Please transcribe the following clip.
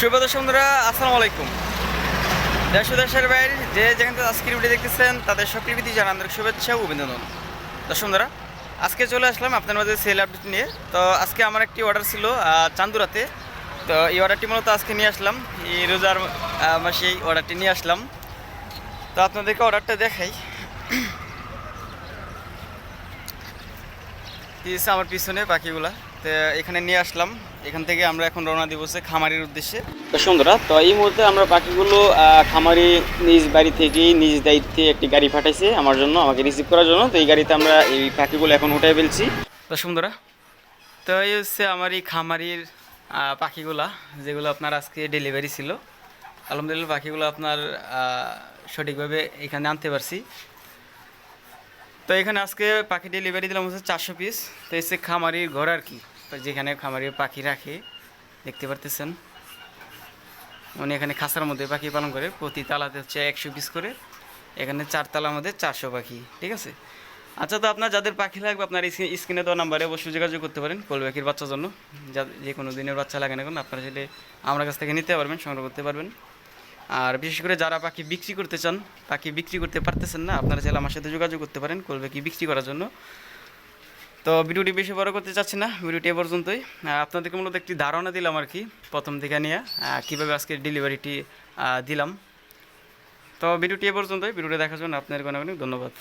শুভ দর্শকরা আসসালামু আলাইকুম। দেশ দেশের বাইরে যে যেখান থেকে আজকের ভিডিও দেখতেছেন, তাদের সকল প্রীতি জানা আন্তরিক শুভেচ্ছা ও অভিনন্দন। দর্শকরা আজকে চলে আসলাম আপনার মাঝে সেল আপডেট নিয়ে। তো আজকে আমার একটি অর্ডার ছিল চান্দুরাতে। তো এই অর্ডারটি মূলত আজকে নিয়ে আসলাম। এই রোজার মাসে এই অর্ডারটি নিয়ে আসলাম। তো আপনাদেরকে অর্ডারটা দেখাই। আমার পিছনে পাখিগুলা তো এখানে নিয়ে আসলাম। এখান থেকে আমরা এখন রওনা দিব হচ্ছে খামারির উদ্দেশ্যে। তো সুন্দরা তো এই মুহূর্তে আমরা পাখিগুলো খামারি নিজ বাড়ি থেকেই নিজ দায়িত্বে একটি গাড়ি পাঠাইছে আমার জন্য আমাকে রিসিভ করার জন্য। তো এই গাড়িতে আমরা এই পাখিগুলো এখন উঠাই ফেলছি। তো সুন্দরা তো এই হচ্ছে আমার এই খামারির পাখিগুলা যেগুলো আপনার আজকে ডেলিভারি ছিল। আলহামদুলিল্লাহ পাখিগুলো আপনার সঠিকভাবে এখানে আনতে পারছি। তো এখানে আজকে পাখি ডেলিভারি দিলাম হচ্ছে চারশো পিস তো এসে খামারির ঘর আর কি। যেখানে খামারির পাখি রাখে, দেখতে পারতেছেন। উনি এখানে খাসার মধ্যে পাখি পালন করে, প্রতি তালাতে হচ্ছে একশো পিস করে। এখানে চার তালার মধ্যে চারশো পাখি, ঠিক আছে? আচ্ছা তো আপনার যাদের পাখি লাগবে, আপনার স্ক্রিনে দেওয়া নাম্বারে অবশ্যই যোগাযোগ করতে পারেন, কোল পাখির বাচ্চার জন্য। যা যে কোনো দিনের বাচ্চা লাগে না কেন, আপনারা সেটা আমার কাছ থেকে নিতে পারবেন, সংগ্রহ করতে পারবেন। আর বিশেষ করে যারা পাখি বিক্রি করতে চান, পাখি বিক্রি করতে পারতেছেন না, আপনারা চাইলে আমার সাথে যোগাযোগ করতে পারেন করবে কি বিক্রি করার জন্য। তো ভিডিওটি বেশি বড় করতে চাচ্ছি না, ভিডিওটি এ পর্যন্তই। আপনাদেরকে মূলত একটি ধারণা দিলাম আর কি, প্রথম দিকে নিয়ে কীভাবে আজকে ডেলিভারিটি দিলাম। তো ভিডিওটি এ পর্যন্তই, ভিডিওটি দেখার জন্য আপনাদের অনেক অনেক ধন্যবাদ।